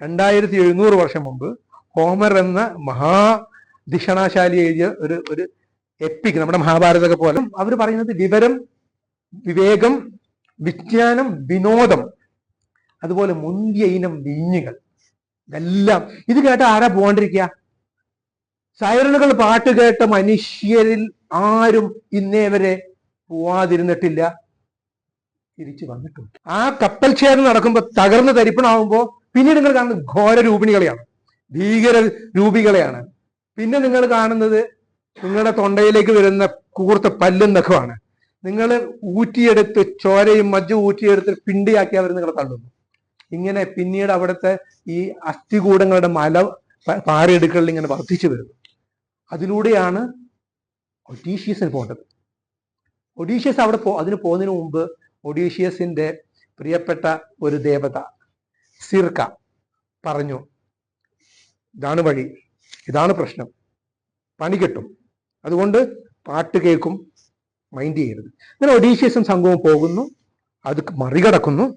രണ്ടായിരത്തി എഴുന്നൂറ് വർഷം മുമ്പ് ഹോമർ എന്ന മഹാ മഹാധിഷണാശാലി എഴുതിയ ഒരു ഒരു എപ്പിക് നമ്മുടെ മഹാഭാരതമൊക്കെ പോലെ. അവർ പറയുന്നത് വിവരം വിവേകം വിജ്ഞാനം വിനോദം അതുപോലെ മുന്തിയ ഇനം വീഞ്ഞുകൾ ഇതെല്ലാം. ഇത് കേട്ട ആരാ പോകാണ്ടിരിക്കുക സൈറണുകൾ പാട്ട് കേട്ട മനുഷ്യരിൽ ആരും ഇന്നേ വരെ പോവാതിരുന്നിട്ടില്ല. തിരിച്ചു വന്നിട്ടുണ്ട്. ആ കപ്പൽ ചേർന്ന് നടക്കുമ്പോൾ തകർന്ന് തരിപ്പണാവുമ്പോ പിന്നീട് നിങ്ങൾ കാണുന്നത് ഘോര രൂപിണികളെയാണ്. ഭീകര രൂപികളെയാണ്. പിന്നെ നിങ്ങൾ കാണുന്നത് നിങ്ങളുടെ തൊണ്ടയിലേക്ക് വരുന്ന കൂർത്ത പല്ലും നഖമാണ് നിങ്ങൾ ഊറ്റിയെടുത്ത് ചോരയും മജ്ജും ഊറ്റിയെടുത്ത് പിണ്ടിയാക്കി അവർ നിങ്ങളെ തള്ളുന്നു. ഇങ്ങനെ പിന്നീട് അവിടുത്തെ ഈ അസ്ഥികൂടങ്ങളുടെ മല പാറയെടുക്കലിൽ ഇങ്ങനെ വർദ്ധിച്ചു വരുന്നു. അതിലൂടെയാണ് ഒഡീഷ്യസിന് പോകേണ്ടത്. ഒഡീഷ്യസ് അവിടെ പോ അതിന് പോകുന്നതിന് മുമ്പ് ഒഡീഷ്യസിന്റെ പ്രിയപ്പെട്ട ഒരു ദേവത സിർക്ക പറഞ്ഞു. ഇതാണ് വഴി. ഇതാണ് പ്രശ്നം. പണി കിട്ടും. അതുകൊണ്ട് പാട്ട് കേൾക്കും. മൈൻഡ് ചെയ്യരുത്. അങ്ങനെ ഒഡീഷ്യസും സംഘവും പോകുന്നു. അത് മറികടക്കുന്നു.